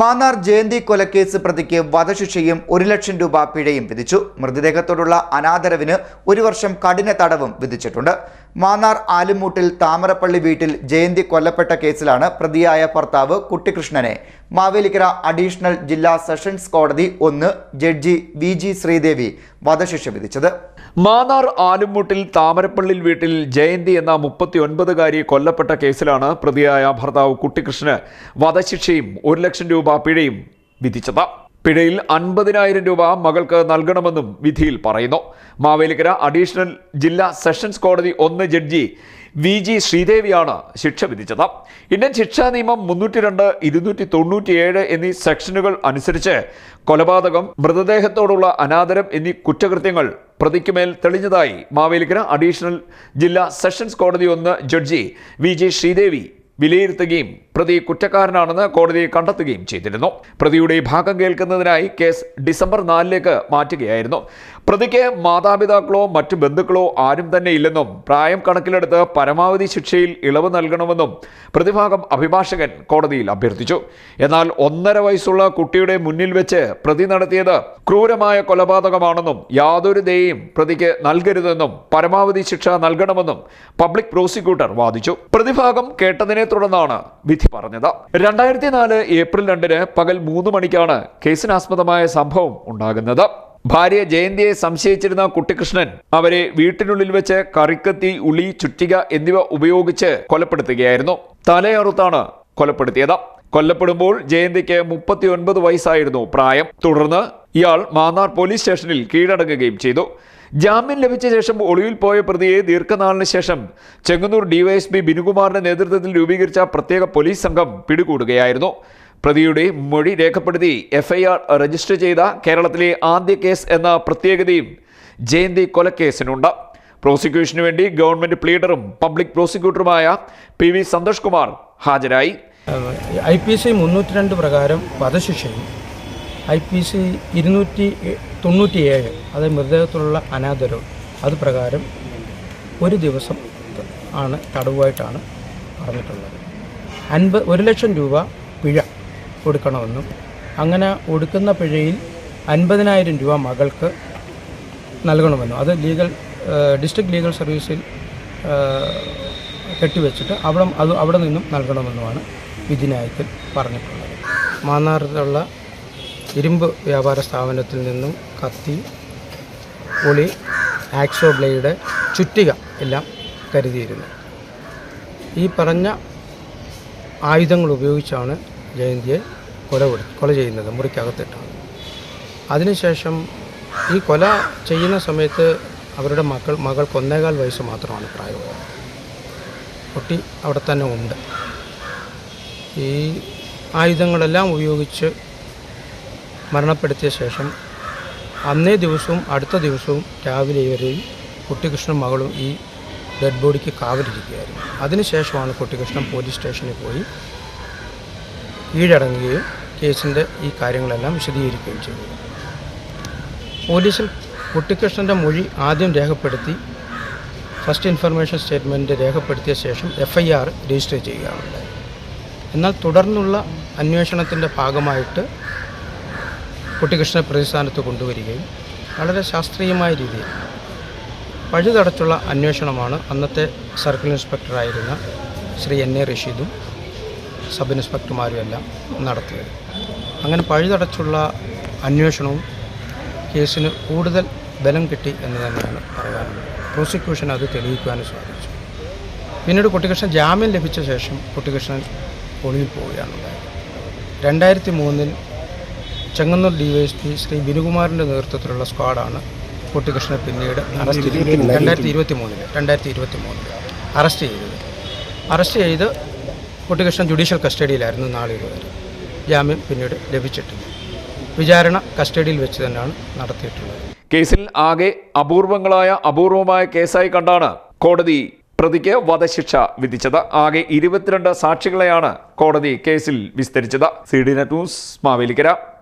മാന്നാർ ജയന്തി കൊലക്കേസ് പ്രതിക്ക് വധശിക്ഷയും ഒരു ലക്ഷം രൂപ പിഴയും വിധിച്ചു. മൃതദേഹത്തോടുള്ള അനാദരവിന് ഒരു വർഷം കഠിന തടവും വിധിച്ചിട്ടുണ്ട്. മാന്നാർ ആലുമൂട്ടിൽ താമരപ്പള്ളി വീട്ടിൽ ജയന്തി കൊല്ലപ്പെട്ട കേസിലാണ് പ്രതിയായ ഭർത്താവ് കുട്ടികൃഷ്ണനെ. മാവേലിക്കര അഡീഷണൽ ജില്ലാ സെഷൻസ് കോടതി ഒന്ന് ജഡ്ജി വി ജി ശ്രീദേവി വധശിക്ഷ വിധിച്ചത്. മാന്നാർ ആലുമൂട്ടിൽ താമരപ്പള്ളിൽ വീട്ടിൽ ജയന്തി എന്ന മുപ്പത്തി ഒൻപതുകാരി കൊല്ലപ്പെട്ട കേസിലാണ് പ്രതിയായ ഭർത്താവ് കുട്ടികൃഷ്ണന് വധശിക്ഷയും ഒരു ലക്ഷം രൂപ പിഴയും വിധിച്ചത്. പിഴയിൽ അൻപതിനായിരം രൂപ മകൾക്ക് നൽകണമെന്നും വിധിയിൽ പറയുന്നു. മാവേലിക്കര അഡീഷണൽ ജില്ലാ സെഷൻസ് കോടതി ഒന്ന് ജഡ്ജി വി ജി ശ്രീദേവിയാണ് ശിക്ഷ വിധിച്ചത്. ഇന്ത്യൻ ശിക്ഷാ നിയമം മുന്നൂറ്റി രണ്ട് ഇരുന്നൂറ്റി തൊണ്ണൂറ്റിയേഴ് എന്നീ സെക്ഷനുകൾ അനുസരിച്ച് കൊലപാതകം മൃതദേഹത്തോടുള്ള അനാദരം എന്നീ കുറ്റകൃത്യങ്ങൾ പ്രതിക്കുമേൽ തെളിഞ്ഞതായി മാവേലിക്കര അഡീഷണൽ ജില്ലാ സെഷൻസ് കോടതി ഒന്ന് ജഡ്ജി വി ജി ശ്രീദേവി വിലയിരുത്തുകയും പ്രതി കുറ്റക്കാരനാണെന്ന് കോടതി കണ്ടെത്തുകയും ചെയ്തിരുന്നു. പ്രതിയുടെ ഭാഗം കേൾക്കുന്നതിനായി കേസ് ഡിസംബർ നാലിലേക്ക് മാറ്റുകയായിരുന്നു. പ്രതിക്ക് മാതാപിതാക്കളോ മറ്റു ബന്ധുക്കളോ ആരും തന്നെ ഇല്ലെന്നും പ്രായം കണക്കിലെടുത്ത് പരമാവധി ശിക്ഷയിൽ ഇളവ് നൽകണമെന്നും പ്രതിഭാഗം അഭിഭാഷകൻ കോടതിയിൽ അഭ്യർത്ഥിച്ചു. എന്നാൽ ഒന്നര വയസ്സുള്ള കുട്ടിയുടെ മുന്നിൽ വെച്ച് പ്രതി നടത്തിയത് ക്രൂരമായ കൊലപാതകമാണെന്നും യാതൊരു ദയയും പ്രതിക്ക് നൽകരുതെന്നും പരമാവധി ശിക്ഷ നൽകണമെന്നും പബ്ലിക് പ്രോസിക്യൂട്ടർ വാദിച്ചു. പ്രതിഭാഗം കേട്ടതിനെ തുടർന്നാണ് വിധി പറഞ്ഞത്. രണ്ടായിരത്തി നാല് ഏപ്രിൽ രണ്ടിന് പകൽ മൂന്ന് മണിക്കാണ് കേസിനാസ്പദമായ സംഭവം ഉണ്ടാകുന്നത്. ഭാര്യ ജയന്തിയെ സംശയിച്ചിരുന്ന കുട്ടികൃഷ്ണൻ അവരെ വീട്ടിനുള്ളിൽ വെച്ച് കറിക്കത്തി ഉളി ചുറ്റിക എന്നിവ ഉപയോഗിച്ച് കൊലപ്പെടുത്തുകയായിരുന്നു. തലയറുത്താണ് കൊലപ്പെടുത്തിയത്. കൊല്ലപ്പെടുമ്പോൾ ജയന്തിക്ക് മുപ്പത്തിയൊൻപത് വയസ്സായിരുന്നു പ്രായം. തുടർന്ന് ഇയാൾ മാന്നാർ പോലീസ് സ്റ്റേഷനിൽ കീഴടങ്ങുകയും ചെയ്തു. ജാമ്യം ലഭിച്ച ശേഷം ഒളിവിൽ പോയ പ്രതിയെ ദീർഘനാളിന് ശേഷം ചെങ്ങന്നൂർ ഡിവൈഎസ്പി ബിനുകുമാറിന്റെ നേതൃത്വത്തിൽ രൂപീകരിച്ച പ്രത്യേക പോലീസ് സംഘം പിടികൂടുകയായിരുന്നു. പ്രതിയുടെ മൊഴി രേഖപ്പെടുത്തി എഫ്ഐആർ രജിസ്റ്റർ ചെയ്ത കേരളത്തിലെ ആദ്യ കേസ് എന്ന പ്രത്യേകതയും ജയന്തി കൊലക്കേസിനുണ്ട്. പ്രോസിക്യൂഷനു വേണ്ടി ഗവൺമെന്റ് പ്ലീഡറും പബ്ലിക് പ്രോസിക്യൂട്ടറുമായ പി വി സന്തോഷ് കുമാർ ഹാജരായി. ഐ പി സി മുന്നൂറ്റി രണ്ട് പ്രകാരം വധശിക്ഷയും ഐ പി സി ഇരുന്നൂറ്റി തൊണ്ണൂറ്റിയേഴ്. അത് മൃതദേഹത്തിലുള്ള അനാദരവും അത് പ്രകാരം ഒരു ദിവസം ആണ് തടവുമായിട്ടാണ് പറഞ്ഞിട്ടുള്ളത്. അൻപത് ഒരു ലക്ഷം രൂപ പിഴ കൊടുക്കണമെന്നും അങ്ങനെ കൊടുക്കുന്ന പിഴയിൽ അൻപതിനായിരം രൂപ മകൾക്ക് നൽകണമെന്നും അത് ലീഗൽ ഡിസ്ട്രിക്ട് ലീഗൽ സർവീസിൽ കെട്ടിവെച്ചിട്ട് അവിടെ അത് അവിടെ നിന്നും നൽകണമെന്നുമാണ് വിധിന്യായത്തിൽ പറഞ്ഞിട്ടുള്ളത്. മാന്നാറിലുള്ള ഇരുമ്പ് വ്യാപാര സ്ഥാപനത്തിൽ നിന്നും കത്തി പുളി ആക്സോ ബ്ലേഡ് ചുറ്റിക എല്ലാം കരുതിയിരുന്നു. ഈ പറഞ്ഞ ആയുധങ്ങൾ ഉപയോഗിച്ചാണ് ജയന്തിയെ കൊല കൊല ചെയ്യുന്നത് മുറിക്കകത്തിട്ടാണ് അതിനുശേഷം ഈ കൊല ചെയ്യുന്ന സമയത്ത് അവരുടെ മക്കൾ മകൾക്ക് ഒന്നേകാൽ വയസ്സ് മാത്രമാണ് പ്രായമുള്ളത് കുട്ടി അവിടെ തന്നെ ഉണ്ട്. ഈ ആയുധങ്ങളെല്ലാം ഉപയോഗിച്ച് മരണപ്പെടുത്തിയ ശേഷം അന്നേ ദിവസവും അടുത്ത ദിവസവും രാവിലെ ഇവരെയും കുട്ടികൃഷ്ണൻ മകളും ഈ ഡെഡ് ബോഡിക്ക് കാവലിരിക്കുകയായിരുന്നു. അതിനുശേഷമാണ് കുട്ടികൃഷ്ണൻ പോലീസ് സ്റ്റേഷനിൽ പോയി കീഴടങ്ങുകയും കേസിന്റെ ഈ കാര്യങ്ങളെല്ലാം വിശദീകരിക്കുകയും ചെയ്തു. പോലീസിൽ കുട്ടികൃഷ്ണന്റെ മൊഴി ആദ്യം രേഖപ്പെടുത്തി ഫസ്റ്റ് ഇൻഫർമേഷൻ സ്റ്റേറ്റ്മെന്റ് രേഖപ്പെടുത്തിയ ശേഷം എഫ് ഐ ആർ രജിസ്റ്റർ ചെയ്യുകയാണ്. എന്നാൽ തുടർന്നുള്ള അന്വേഷണത്തിന്റെ ഭാഗമായിട്ട് കുട്ടികൃഷ്ണനെ പ്രതിസ്ഥാനത്ത് കൊണ്ടുവരികയും വളരെ ശാസ്ത്രീയമായ രീതിയിൽ പഴുതടച്ചുള്ള അന്വേഷണമാണ് അന്നത്തെ സർക്കിൾ ഇൻസ്പെക്ടറായിരുന്ന ശ്രീ എൻ എ റഷീദും സബ് ഇൻസ്പെക്ടർമാരും എല്ലാം നടത്തിയത്. അങ്ങനെ പഴുതടച്ചുള്ള അന്വേഷണവും കേസിന് കൂടുതൽ ബലം കിട്ടി എന്ന് തന്നെയാണ് പറയാനുള്ളത്. പ്രോസിക്യൂഷൻ അത് തെളിയിക്കുവാനും സാധിച്ചു. പിന്നീട് കുട്ടികൃഷ്ണൻ ജാമ്യം ലഭിച്ച ശേഷം കുട്ടികൃഷ്ണൻ ഒളിവിൽ പോവുകയാണുള്ളത് രണ്ടായിരത്തി മൂന്നിൽ ചെങ്ങന്നൂർ ഡിവൈഎസ്പി ശ്രീ ബിനുകുമാറിന്റെ നേതൃത്വത്തിലുള്ള സ്ക്വാഡാണ് കുട്ടികൃഷ്ണനെ പിന്നീട് അറസ്റ്റ് ചെയ്തത്. രണ്ടായിരത്തി ഇരുപത്തി മൂന്നിൽ രണ്ടായിരത്തി ഇരുപത്തി മൂന്നിൽ അറസ്റ്റ് ചെയ്തത്. അറസ്റ്റ് ചെയ്ത് കുട്ടികൃഷ്ണൻ ജുഡീഷ്യൽ കസ്റ്റഡിയിലായിരുന്നു നാളെ വരെ ജാമ്യം പിന്നീട് ലഭിച്ചിട്ടില്ല. വിചാരണ കസ്റ്റഡിയിൽ വെച്ച് തന്നെയാണ് നടത്തിയിട്ടുള്ളത്. കേസിൽ ആകെ അപൂർവങ്ങളായ അപൂർവമായ കേസായി കണ്ടാണ് കോടതി പ്രതിക്ക് വധശിക്ഷ വിധിച്ചത്. ആകെ ഇരുപത്തിരണ്ട് സാക്ഷികളെയാണ് കോടതി കേസിൽ വിസ്തരിച്ചത്. C D net news Mavelikkara.